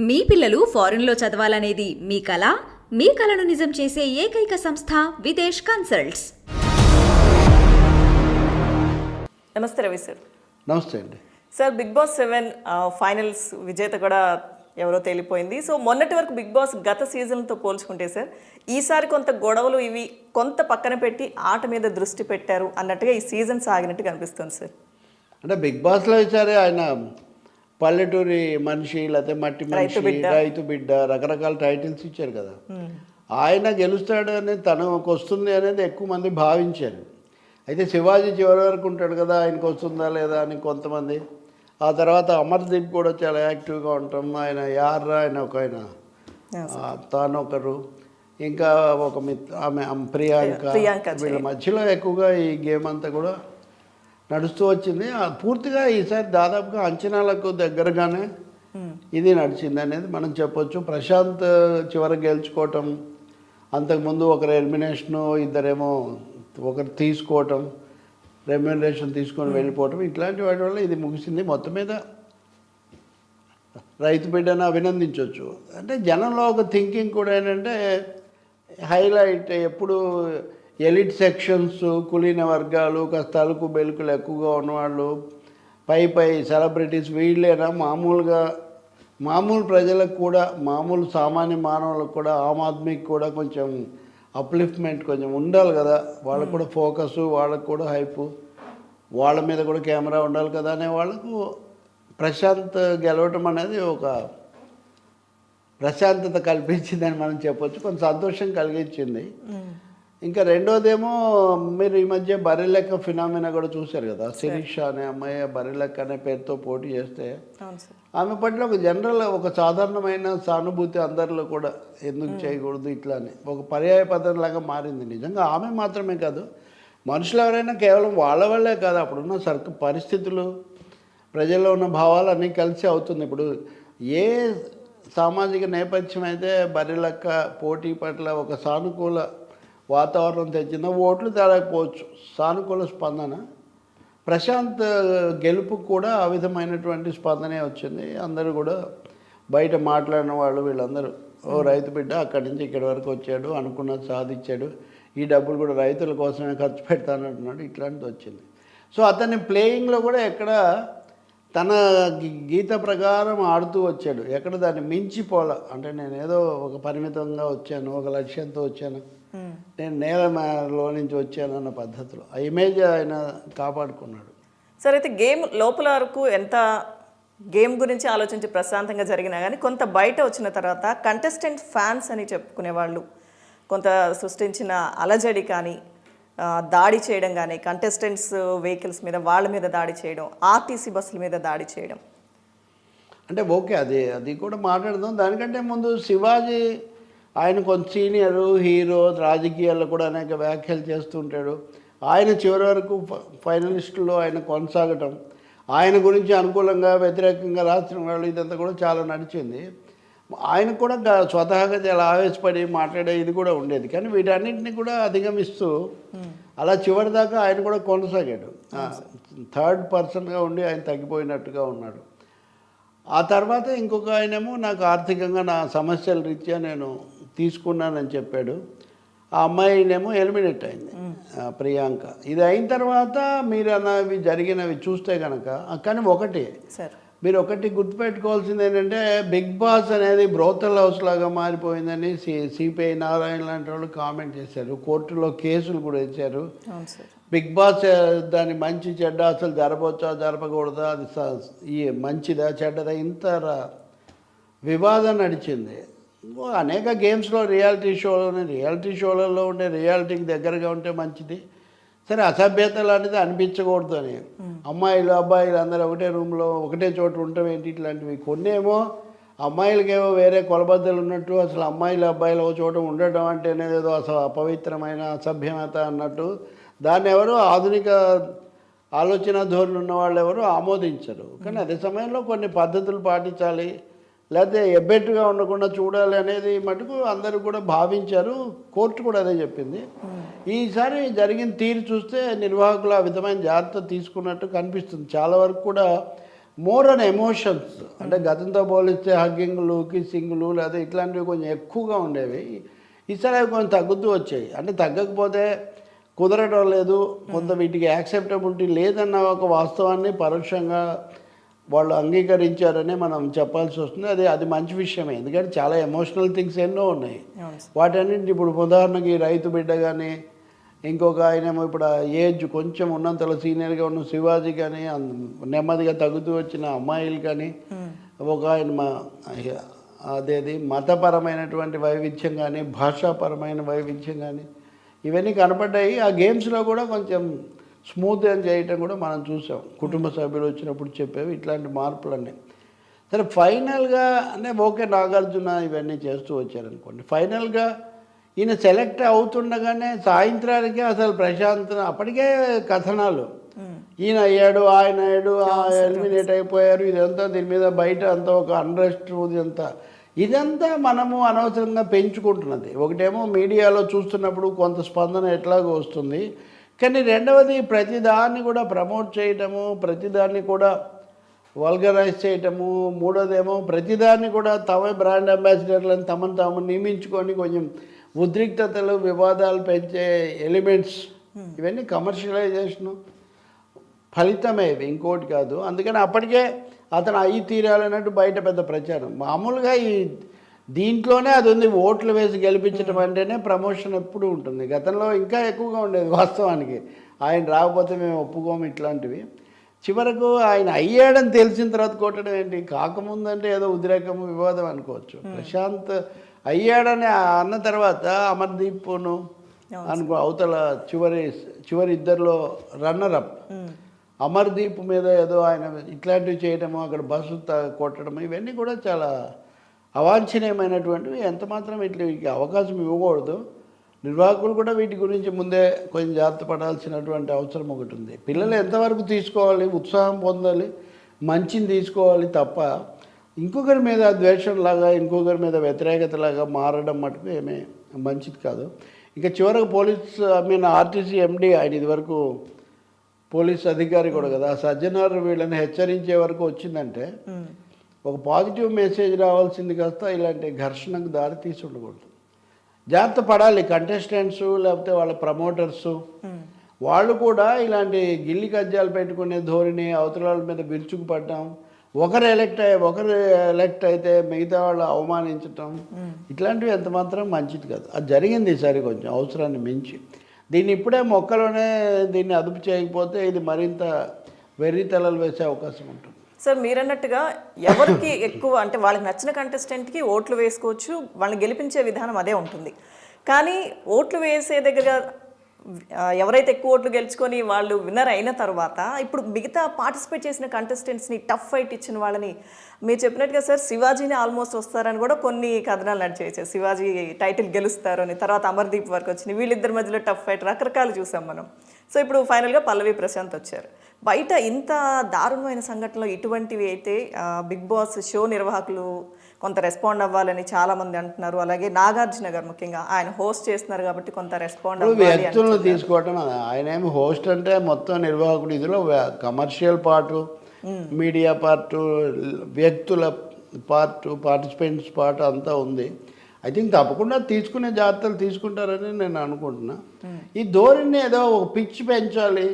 మీ పిల్లలు ఫారెన్లో చదవాలనేది మీ కల మీ కలను నిజం చేసే ఏకైక సంస్థ విదేశ్ కన్సల్ట్స్. నమస్తే రవి సార్. నమస్తే అండి. Sir big boss seven finals విజేత కూడా ఎవరో తేలిపోయింది. సో మొన్నటి వరకు బిగ్ బాస్ గత సీజన్తో పోల్చుకుంటే సార్ ఈసారి కొంత గొడవలు ఇవి కొంత పక్కన పెట్టి ఆట మీద దృష్టి పెట్టారు అన్నట్టుగా ఈ సీజన్ సాగినట్టు కనిపిస్తుంది సార్. అంటే బిగ్ బాస్లో ఇచ్చారే ఆయన పల్లెటూరి మనిషి లేకపోతే మట్టి మనిషి రైతు బిడ్డ రకరకాల టైటిల్స్ ఇచ్చారు కదా. ఆయన గెలుస్తాడు అనేది తనకు వస్తుంది అనేది ఎక్కువ మంది భావించారు. అయితే శివాజీ చివరి వరకు ఉంటాడు కదా ఆయనకు వస్తుందా లేదా అని కొంతమంది. ఆ తర్వాత అమర్దీప్ కూడా చాలా యాక్టివ్గా ఉంటాం. ఆయన యార్రా ఆయన ఒక ఆయన. తాను ఒకరు. ఇంకా ఒక మిత్ ఆమె ప్రియాంక. వీళ్ళ మధ్యలో ఎక్కువగా ఈ గేమ్ అంతా కూడా నడుస్తూ వచ్చింది. పూర్తిగా ఈసారి దాదాపుగా అంచనాలకు దగ్గరగానే ఇది నడిచింది అనేది మనం చెప్పొచ్చు. ప్రశాంత్ చివరికి గెలుచుకోవటం అంతకుముందు ఒకరు ఎలిమినేషను ఇద్దరేమో ఒకరు తీసుకోవటం రెమ్యునరేషన్ తీసుకొని వెళ్ళిపోవటం ఇట్లాంటి వాటి వల్ల ఇది ముగిసింది. మొత్తం మీద రైతు బిడ్డను అభినందించవచ్చు అంటే జనంలో ఒక థింకింగ్ కూడా ఏంటంటే హైలైట్ ఎప్పుడు ఎలిట్ సెక్షన్స్ కులీన వర్గాలు కాస్త తలుకు బెలుకులు ఎక్కువగా ఉన్నవాళ్ళు పై పై సెలబ్రిటీస్ వీళ్ళేనా? మామూలుగా మామూలు ప్రజలకు కూడా మామూలు సామాన్య మానవులకు కూడా ఆమ్ ఆద్మీకి కూడా కొంచెం అప్లిఫ్ట్మెంట్ కొంచెం ఉండాలి కదా. వాళ్ళకు కూడా ఫోకస్ వాళ్ళకు కూడా హైపు వాళ్ళ మీద కూడా కెమెరా ఉండాలి కదా అనే వాళ్ళకు ప్రశాంత్ గెలవటం అనేది ఒక ప్రశాంతత కల్పించిందని మనం చెప్పొచ్చు. కొంత సంతోషం కలిగించింది. ఇంకా రెండోదేమో మీరు ఈ మధ్య బర్రెలెక్క ఫినామినా కూడా చూశారు కదా? శిరీష అనే అమ్మాయి బర్రెలెక్క అనే పేరుతో పోటీ చేస్తే ఆమె పట్ల ఒక జనరల్ ఒక సాధారణమైన సానుభూతి అందరిలో కూడా ఎందుకు చేయకూడదు ఇట్లా అని. ఒక పర్యాయ పద్ధతి లాగా మారింది. నిజంగా ఆమె మాత్రమే కాదు మనుషులు ఎవరైనా కేవలం వాళ్ళ వల్లే కాదు అప్పుడున్న సర్క పరిస్థితులు ప్రజల్లో ఉన్న భావాలు అన్నీ కలిసి అవుతుంది. ఇప్పుడు ఏ సామాజిక నేపథ్యం అయితే బర్రెలక్క పోటీ పట్ల ఒక సానుకూల వాతావరణం తెచ్చిన ఓట్లు తేలేకపోవచ్చు. సానుకూల స్పందన. ప్రశాంత్ గెలుపు కూడా ఆ విధమైనటువంటి స్పందనే వచ్చింది. అందరూ కూడా బయట మాట్లాడిన వాళ్ళు వీళ్ళందరూ ఓ రైతు బిడ్డ అక్కడి నుంచి ఇక్కడి వరకు వచ్చాడు అనుకున్నది సాధించాడు. ఈ డబ్బులు కూడా రైతుల కోసమే ఖర్చు పెడతానంటున్నాడు ఇట్లాంటిది వచ్చింది. సో అతని ప్లేయింగ్లో కూడా ఎక్కడ తన గీత ప్రకారం ఆడుతూ వచ్చాడు. ఎక్కడ దాన్ని మించిపోల అంటే నేను ఏదో ఒక పరిమితంగా వచ్చాను ఒక లక్ష్యంతో వచ్చాను. నేను నేలలో నుంచి వచ్చాను అన్న పద్ధతిలో. ఆ ఇమేజ్ ఆయన కాపాడుకున్నాడు. సార్ అయితే గేమ్ లోపల వరకు ఎంత గేమ్ గురించి ఆలోచించి ప్రశాంతంగా జరిగినా కానీ కొంత బయట వచ్చిన తర్వాత కంటెస్టెంట్ ఫ్యాన్స్ అని చెప్పుకునే వాళ్ళు కొంత సృష్టించిన అలజడి కానీ దాడి చేయడం కానీ కంటెస్టెంట్స్ వెహికల్స్ మీద వాళ్ళ మీద దాడి చేయడం ఆర్టీసీ బస్సుల మీద దాడి చేయడం. అంటే ఓకే అది అది కూడా మాట్లాడదాం. దానికంటే ముందు శివాజీ ఆయన కొంత సీనియరు హీరో రాజకీయాల్లో కూడా అనేక వ్యాఖ్యలు చేస్తుంటాడు. ఆయన చివరి వరకు ఫైనలిస్టులో ఆయన కొనసాగటం ఆయన గురించి అనుకూలంగా వ్యతిరేకంగా రాసిన వాళ్ళు ఇదంతా కూడా చాలా నడిచింది. ఆయన కూడా స్వతహాగా చాలా ఆవేశపడి మాట్లాడే ఇది కూడా ఉండేది. కానీ వీటన్నిటిని కూడా అధిగమిస్తూ అలా చివరి దాకా ఆయన కూడా కొనసాగాడు. థర్డ్ పర్సన్గా ఉండి ఆయన తగ్గిపోయినట్టుగా ఉన్నాడు. ఆ తర్వాత ఇంకొక ఆయనేమో నాకు ఆర్థికంగా నా సమస్యల రీత్యా నేను తీసుకున్నానని చెప్పాడు. ఆ అమ్మాయినేమో ఎలిమినేట్ అయింది ప్రియాంక. ఇది అయిన తర్వాత మీరు అన్నవి జరిగినవి చూస్తే కనుక కానీ ఒకటి మీరు ఒకటి గుర్తుపెట్టుకోవాల్సింది ఏంటంటే బిగ్ బాస్ అనేది బ్రోతల్ హౌస్ లాగా మారిపోయిందని సి సిపిఐ నారాయణ లాంటి వాళ్ళు కామెంట్ చేశారు. కోర్టులో కేసులు కూడా ఇచ్చారు. బిగ్ బాస్ దాని మంచి చెడ్డ అసలు జరపవచ్చా జరపకూడదా అది ఈ మంచిదా చెడ్డదా ఇంత వివాదం నడిచింది. అనేక గేమ్స్లో రియాలిటీ షోలోనే రియాలిటీ షోలలో ఉండే రియాలిటీకి దగ్గరగా ఉంటే మంచిది. సరే అసభ్యత లాంటిది అనిపించకూడదు అని. అమ్మాయిలు అబ్బాయిలు అందరూ ఒకటే రూమ్లో ఒకటే చోట ఉండటం ఏంటి ఇట్లాంటివి? కొన్ని ఏమో అమ్మాయిలకేమో వేరే కొలబద్దలు ఉన్నట్టు అసలు అమ్మాయిలు అబ్బాయిలు ఒక చోట ఉండటం అంటేనే ఏదో అసలు అపవిత్రమైన అసభ్యత అన్నట్టు. దాన్ని ఎవరు ఆధునిక ఆలోచన ధోరణి ఉన్న వాళ్ళు ఎవరు ఆమోదించరు. కానీ అదే సమయంలో కొన్ని పద్ధతులు పాటించాలి. లేకపోతే ఎబ్బెట్టుగా ఉండకుండా చూడాలి అనేది మటుకు అందరూ కూడా భావించారు. కోర్టు కూడా అదే చెప్పింది. ఈసారి జరిగిన తీరు చూస్తే నిర్వాహకులు ఆ విధమైన జాగ్రత్త తీసుకున్నట్టు కనిపిస్తుంది. చాలా వరకు కూడా మోర్ అన్ ఎమోషన్స్. అంటే గతంతో పోలిస్తే హగ్గింగ్లు కిస్సింగ్లు లేదా ఇట్లాంటివి కొంచెం ఎక్కువగా ఉండేవి. ఈసారి అవి కొంచెం తగ్గుతూ వచ్చాయి. అంటే తగ్గకపోతే కుదరడం లేదు. కొంత వీటికి యాక్సెప్టబిలిటీ లేదన్న ఒక వాస్తవాన్ని పరోక్షంగా వాళ్ళు అంగీకరించారని మనం చెప్పాల్సి వస్తుంది. అది అది మంచి విషయమే. ఎందుకంటే చాలా ఎమోషనల్ థింగ్స్ ఎన్నో ఉన్నాయి. వాటన్నింటి ఇప్పుడు ఉదాహరణకి రైతు బిడ్డ కానీ ఇంకొక ఆయనేమో ఇప్పుడు ఏజ్ కొంచెం ఉన్నంతలో సీనియర్గా ఉన్న శివాజీ కానీ నెమ్మదిగా తగ్గుతూ వచ్చిన అమ్మాయిలు కానీ ఒక ఆయన మా అదేది మతపరమైనటువంటి వైవిధ్యం కానీ భాషాపరమైన వైవిధ్యం కానీ ఇవన్నీ కనపడ్డాయి. ఆ గేమ్స్లో కూడా కొంచెం స్మూత్ అని చేయటం కూడా మనం చూసాం. కుటుంబ సభ్యులు వచ్చినప్పుడు చెప్పేవి ఇట్లాంటి మార్పులన్నీ. సరే ఫైనల్గా అంటే ఓకే నాగార్జున ఇవన్నీ చేస్తూ వచ్చారనుకోండి. ఫైనల్గా ఈయన సెలెక్ట్ అవుతుండగానే సాయంత్రానికి అసలు ప్రశాంత్ అప్పటికే కథనాలు. ఈయన అయ్యాడు ఆయన అయ్యాడు ఎలిమినేట్ అయిపోయారు ఇదంతా దీని మీద బయట అంతా ఒక అండ్రెస్ట్ ఇదంతా ఇదంతా మనము అనవసరంగా పెంచుకుంటున్నది. ఒకటేమో మీడియాలో చూస్తున్నప్పుడు కొంత స్పందన ఎట్లాగో వస్తుంది. కానీ రెండవది ప్రతిదాన్ని కూడా ప్రమోట్ చేయటము ప్రతిదాన్ని కూడా వల్గరైజ్ చేయటము మూడోదేమో ప్రతిదాన్ని కూడా తమ బ్రాండ్ అంబాసిడర్లను తమను తాము నియమించుకొని కొంచెం ఉద్రిక్తతలు వివాదాలు పెంచే ఎలిమెంట్స్ ఇవన్నీ కమర్షియలైజేషను ఫలితమే ఇవి ఇంకోటి కాదు. అందుకని అప్పటికే అతను అయి తీరాలన్నట్టు బయట పెద్ద ప్రచారం. మామూలుగా ఈ దీంట్లోనే అది ఉంది ఓట్లు వేసి గెలిపించడం అంటేనే ప్రమోషన్ ఎప్పుడు ఉంటుంది. గతంలో ఇంకా ఎక్కువగా ఉండేది వాస్తవానికి. ఆయన రాకపోతే మేము ఒప్పుకోము ఇట్లాంటివి. చివరకు ఆయన అయ్యాడని తెలిసిన తర్వాత కొట్టడం ఏంటి? కాకముందంటే ఏదో ఉద్రేకము వివాదం అనుకోవచ్చు. ప్రశాంత్ అయ్యాడని అన్న తర్వాత అమర్దీప్ను అనుకో అవతల చివరి చివరి ఇద్దరిలో రన్నర్ అప్ అమర్దీప్ మీద ఏదో ఆయన ఇట్లాంటివి చేయటము అక్కడ బస్సు కొట్టడం ఇవన్నీ కూడా చాలా అవాంఛనీయమైనటువంటివి ఎంత మాత్రం వీటికి అవకాశం ఇవ్వకూడదు. నిర్వాహకులు కూడా వీటి గురించి ముందే కొంచెం జాగ్రత్త పడాల్సినటువంటి అవసరం ఒకటి ఉంది. పిల్లలు ఎంతవరకు తీసుకోవాలి ఉత్సాహం పొందాలి మంచిని తీసుకోవాలి తప్ప ఇంకొకరి మీద ద్వేషంలాగా ఇంకొకరి మీద వ్యతిరేకతలాగా మారడం మటుకు ఏమీ మంచిది కాదు. ఇంకా చివరకు police I mean RTC MD ఆయన ఇదివరకు పోలీస్ అధికారి కూడా కదా. ఆ వీళ్ళని హెచ్చరించే వరకు వచ్చిందంటే ఒక పాజిటివ్ మెసేజ్ రావాల్సింది కాస్త ఇలాంటి ఘర్షణకు దారి తీసి ఉండకూడదు. జాగ్రత్త పడాలి. కంటెస్టెంట్స్ లేకపోతే వాళ్ళ ప్రమోటర్స్. వాళ్ళు కూడా ఇలాంటి గిల్లి కజ్జాలు పెట్టుకునే ధోరణి అవతల మీద విరుచుకుపడటం ఒకరు ఎలక్ట్ అయ్యి ఒకరు ఎలక్ట్ అయితే మిగతా వాళ్ళు అవమానించటం ఇట్లాంటివి ఎంత మాత్రం మంచిది కాదు. అది జరిగింది ఈసారి కొంచెం అవసరాన్ని మించి. దీన్ని ఇప్పుడే మొక్కలోనే దీన్ని అదుపు చేయకపోతే ఇది మరింత వెర్రి తలలు వేసే అవకాశం ఉంటుంది. సార్ మీరన్నట్టుగా ఎవరికి ఎక్కువ అంటే వాళ్ళకి నచ్చిన కంటెస్టెంట్కి ఓట్లు వేసుకోవచ్చు వాళ్ళని గెలిపించే విధానం అదే ఉంటుంది. కానీ ఓట్లు వేసే దగ్గర ఎవరైతే ఎక్కువ ఓట్లు గెలుచుకొని వాళ్ళు విన్నర్ అయిన తర్వాత ఇప్పుడు మిగతా పార్టిసిపేట్ చేసిన కంటెస్టెంట్స్ని టఫ్ ఫైట్ ఇచ్చిన వాళ్ళని మీరు చెప్పినట్టుగా సార్ శివాజీని ఆల్మోస్ట్ వస్తారని కూడా కొన్ని కథనాలు నడిచాయి సార్ శివాజీ టైటిల్ గెలుస్తారు అని తర్వాత అమర్దీప్ వరకు వచ్చింది. వీళ్ళిద్దరి మధ్యలో టఫ్ ఫైట్ రకరకాలు చూసాం మనం. సో ఇప్పుడు ఫైనల్గా పల్లవి ప్రశాంత్ వచ్చారు. బయట ఇంత దారుణమైన సంఘటనలో ఇటువంటివి అయితే బిగ్ బాస్ షో నిర్వాహకులు కొంత రెస్పాండ్ అవ్వాలని చాలా మంది అంటున్నారు. అలాగే నాగార్జున గారు ముఖ్యంగా ఆయన హోస్ట్ చేస్తున్నారు కాబట్టి కొంత రెస్పాండ్ వ్యక్తులను తీసుకోవటం ఆయన ఏమి హోస్ట్ అంటే మొత్తం నిర్వాహకుడు ఇదిలో కమర్షియల్ పార్టు మీడియా పార్టు వ్యక్తుల పార్ట్ పార్టిసిపెంట్స్ పార్ట్ అంతా ఉంది. ఐ థింక్ తప్పకుండా తీసుకునే జాగ్రత్తలు తీసుకుంటారని నేను అనుకుంటున్నా. ఈ ధోరణి ఏదో ఒక పిచ్ పెంచాలి.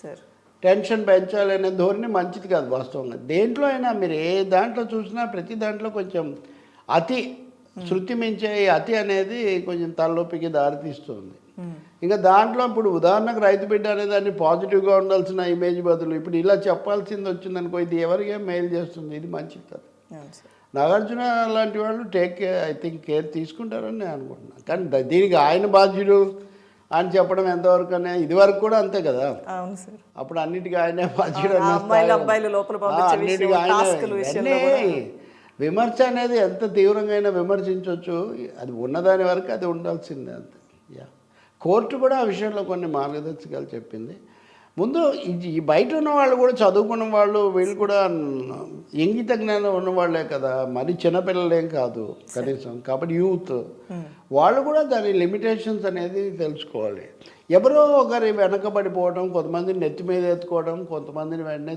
సార్. టెన్షన్ పెంచాలి అనే ధోరణి మంచిది కాదు వాస్తవంగా. దేంట్లో అయినా మీరు ఏ దాంట్లో చూసినా ప్రతి దాంట్లో కొంచెం అతి శృతి మించే అతి అనేది కొంచెం తలనొప్పికి దారితీస్తుంది. ఇంకా దాంట్లో ఇప్పుడు ఉదాహరణకు రైతు బిడ్డ అనే దాన్ని పాజిటివ్గా ఉండాల్సిన ఇమేజ్ బదులు ఇప్పుడు ఇలా చెప్పాల్సింది వచ్చిందనుకో ఇది ఎవరికే మెయిల్ చేస్తుంది? ఇది మంచిది కాదు. నాగార్జున లాంటి వాళ్ళు take care I think care తీసుకుంటారని నేను అనుకుంటున్నాను. కానీ దీనికి ఆయన బాధ్యుడు అని చెప్పడం ఎంతవరకు అనే ఇది వరకు కూడా అంతే కదా. అవును సార్. అప్పుడు అన్నిటికీ ఆయనే అన్నిటికీ విమర్శ అనేది ఎంత తీవ్రంగా విమర్శించవచ్చు అది ఉన్నదాని వరకు అది ఉండాల్సిందే అంతే. యా. కోర్టు కూడా ఆ విషయంలో కొన్ని మార్గదర్శకాలు చెప్పింది. ముందు ఈ- బయట ఉన్న వాళ్ళు కూడా చదువుకున్న వాళ్ళు వీళ్ళు కూడా ఇంగిత జ్ఞానం ఉన్న వాళ్ళే కదా. మరి చిన్నపిల్లలేం కాదు కనీసం. కాబట్టి యూత్. వాళ్ళు కూడా దాని లిమిటేషన్స్ అనేది తెలుసుకోవాలి. ఎవరో ఒకరి వెనకబడిపోవడం కొంతమందిని నెత్తి మీద ఎత్తుకోవడం కొంతమందిని వెంటనే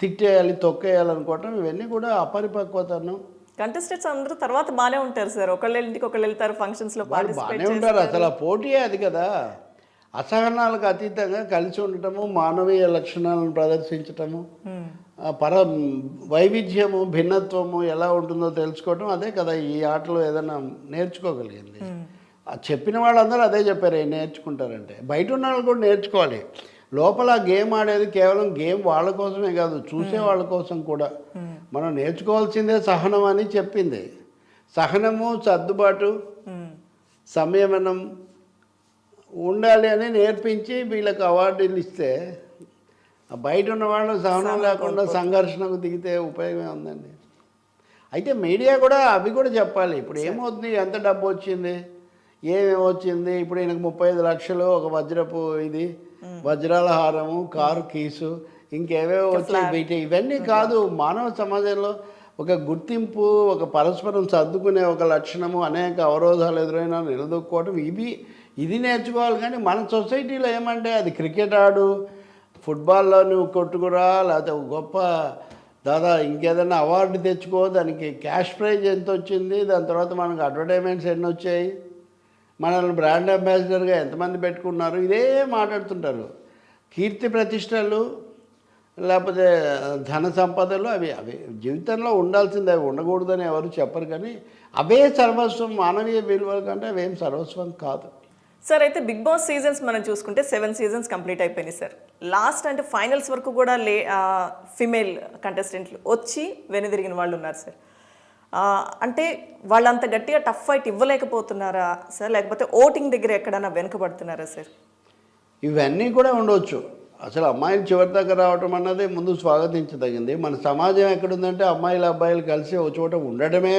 తిట్టేయాలి తొక్కేయాలనుకోవటం ఇవన్నీ కూడా అపరిపక్వతను. కంటెస్టెంట్స్ అందరూ తర్వాత బాగానే ఉంటారు సార్. ఒకళ్ళ ఇంటికి ఒకళ్ళు వెళ్తారు ఫంక్షన్స్లో వాళ్ళు పార్టిసిపేట్ బాగానే ఉంటారు. అసలు ఆ పోటీయే అది కదా. అసహనాలకు అతీతంగా కలిసి ఉండటము మానవీయ లక్షణాలను ప్రదర్శించటము పర వైవిధ్యము భిన్నత్వము ఎలా ఉంటుందో తెలుసుకోవటం అదే కదా ఈ ఆటలో ఏదైనా నేర్చుకోగలిగింది. చెప్పిన వాళ్ళందరూ అదే చెప్పారు నేర్చుకుంటారంటే. బయట ఉన్న వాళ్ళు కూడా నేర్చుకోవాలి. లోపల గేమ్ ఆడేది కేవలం గేమ్ వాళ్ళ కోసమే కాదు చూసే వాళ్ళ కోసం కూడా. మనం నేర్చుకోవాల్సిందే సహనం అని చెప్పింది. సహనము సర్దుబాటు సంయమనం ఉండాలి అని నేర్పించి వీళ్ళకి అవార్డులు ఇస్తే బయట ఉన్న వాళ్ళు సహనం లేకుండా సంఘర్షణకు దిగితే ఉపయోగమే ఉందండి. అయితే మీడియా కూడా అవి కూడా చెప్పాలి. ఇప్పుడు ఏమవుతుంది? ఎంత డబ్బు వచ్చింది? ఏమేమి వచ్చింది? ఇప్పుడు ఈయనకు ముప్పై ఐదు లక్షలు ఒక వజ్రపు ఇది వజ్రాల హారము కారు కీసు ఇంకేవేవో వచ్చాయి వీటి ఇవన్నీ కాదు. మానవ సమాజంలో ఒక గుర్తింపు ఒక పరస్పరం సర్దుకునే ఒక లక్షణము అనేక అవరోధాలు ఎదురైనా నిలదొక్కుకోవడం ఇవి ఇది నేర్చుకోవాలి. కానీ మన సొసైటీలో ఏమంటే అది క్రికెట్ ఆడు ఫుట్బాల్లో నువ్వు కొట్టుకురా లేకపోతే ఒక గొప్ప దాదా ఇంకేదైనా అవార్డు తెచ్చుకో దానికి క్యాష్ ప్రైజ్ ఎంత వచ్చింది దాని తర్వాత మనకు అడ్వర్టైజ్మెంట్స్ ఎన్ని వచ్చాయి మనల్ని బ్రాండ్ అంబాసిడర్గా ఎంతమంది పెట్టుకున్నారు ఇదే మాట్లాడుతుంటారు. కీర్తి ప్రతిష్టలు లేకపోతే ధన సంపదలు అవి అవి జీవితంలో ఉండాల్సిందే అవి ఉండకూడదని ఎవరు చెప్పరు కానీ అవే సర్వస్వం మానవీయ విలువల కంటే అవేం సర్వస్వం కాదు. సార్ అయితే బిగ్ బాస్ సీజన్స్ మనం చూసుకుంటే సెవెన్ సీజన్స్ కంప్లీట్ అయిపోయినాయి సార్. లాస్ట్ అంటే ఫైనల్స్ వరకు కూడా లే ఫిమేల్ కంటెస్టెంట్లు వచ్చి వెనుదిరిగిన వాళ్ళు ఉన్నారు సార్. అంటే వాళ్ళంత గట్టిగా టఫ్ ఫైట్ ఇవ్వలేకపోతున్నారా సార్? లేకపోతే ఓటింగ్ దగ్గర ఎక్కడైనా వెనుకబడుతున్నారా సార్? ఇవన్నీ కూడా ఉండవచ్చు అసలు అమ్మాయిలు చివరి దాకా రావటం అన్నది ముందు స్వాగతించదగింది. మన సమాజం ఎక్కడుందంటే అమ్మాయిలు అబ్బాయిలు కలిసి ఒక చోట ఉండడమే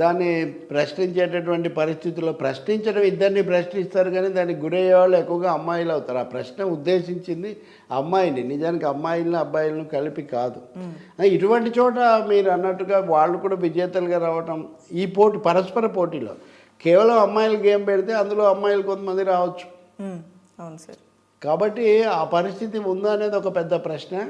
దాన్ని ప్రశ్నించేటటువంటి పరిస్థితుల్లో ప్రశ్నించడం ఇద్దరిని ప్రశ్నిస్తారు కానీ దానికి గురయ్యే వాళ్ళు ఎక్కువగా అమ్మాయిలు అవుతారు. ఆ ప్రశ్న ఉద్దేశించింది అమ్మాయిని. నిజానికి అమ్మాయిలను అబ్బాయిలను కలిపి కాదు. ఇటువంటి చోట మీరు అన్నట్టుగా వాళ్ళు కూడా విజేతలుగా రావటం ఈ పోటీ పరస్పర పోటీలో. కేవలం అమ్మాయిలు గేమ్ పెడితే అందులో అమ్మాయిలు కొంతమంది రావచ్చు. అవును సార్. కాబట్టి ఆ పరిస్థితి ఉందా అనేది ఒక పెద్ద ప్రశ్న.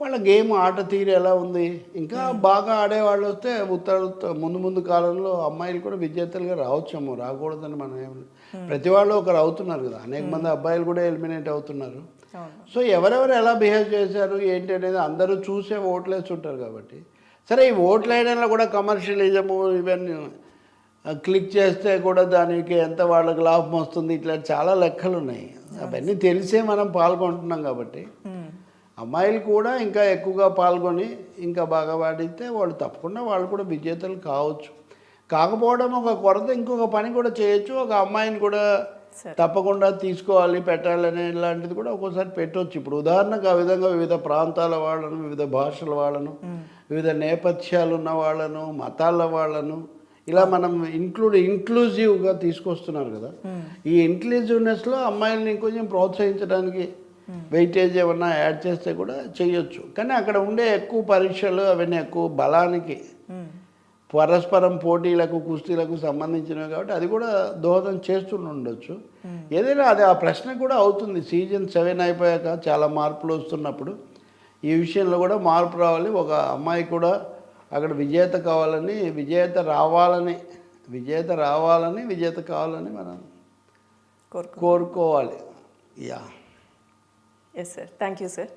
వాళ్ళ గేమ్ ఆట తీరు ఎలా ఉంది? ఇంకా బాగా ఆడేవాళ్ళు వస్తే ఉత్తర ఉత్త- ముందు ముందు కాలంలో అమ్మాయిలు కూడా విజేతలుగా రావచ్చేమో రాకూడదని మనం ఏమి ప్రతి వాళ్ళు ఒకరు అవుతున్నారు కదా. అనేక మంది అబ్బాయిలు కూడా ఎలిమినేట్ అవుతున్నారు. సో ఎవరెవరు ఎలా బిహేవ్ చేశారు ఏంటి అనేది అందరూ చూసే ఓట్లు వేస్తుంటారు కాబట్టి. సరే ఈ ఓట్లు వేయడంలో కూడా కమర్షియలిజము ఇవన్నీ క్లిక్ చేస్తే కూడా దానికి ఎంత వాళ్ళకి లాభం వస్తుంది ఇట్లా చాలా లెక్కలు ఉన్నాయి అవన్నీ తెలిసే మనం పాల్గొంటున్నాం కాబట్టి మ్మ్. అమ్మాయిలు కూడా ఇంకా ఎక్కువగా పాల్గొని ఇంకా బాగా వాడితే వాళ్ళు తప్పకుండా వాళ్ళు కూడా విజేతలు కావచ్చు కాకపోవడం ఒక కొరత ఇంకొక పని కూడా చేయొచ్చు ఒక అమ్మాయిని కూడా. తప్పకుండా తీసుకోవాలి పెట్టాలని ఇలాంటిది కూడా ఒక్కోసారి పెట్టవచ్చు ఇప్పుడు ఉదాహరణకు ఆ విధంగా వివిధ ప్రాంతాల వాళ్ళను వివిధ భాషల వాళ్ళను వివిధ నేపథ్యాలు ఉన్న వాళ్ళను మతాల వాళ్ళను ఇలా మనం ఇంక్లూడ్ ఇంక్లూజివ్గా తీసుకొస్తున్నారు కదా. ఈ ఇంక్లూజివ్నెస్లో అమ్మాయిల్ని ఇంకొంచెం ప్రోత్సహించడానికి వెయిటేజ్ ఏమన్నా యాడ్ చేస్తే కూడా చేయొచ్చు. కానీ అక్కడ ఉండే ఎక్కువ పరీక్షలు అవన్నీ ఎక్కువ బలానికి మ్మ్. పరస్పరం పోటీలకు కుస్తీలకు సంబంధించినవి కాబట్టి అది కూడా దోహదం చేస్తూనే ఉండొచ్చు. ఏదైనా అది ఆ ప్రశ్న కూడా అవుతుంది. సీజన్ సెవెన్ అయిపోయాక చాలా మార్పులు వస్తున్నప్పుడు ఈ విషయంలో కూడా మార్పు రావాలి. ఒక అమ్మాయి కూడా అక్కడ విజేత కావాలని విజేత రావాలని విజేత రావాలని విజేత కావాలని మనం కోరుకు కోరుకోవాలి. Yeah. Yes sir thank you sir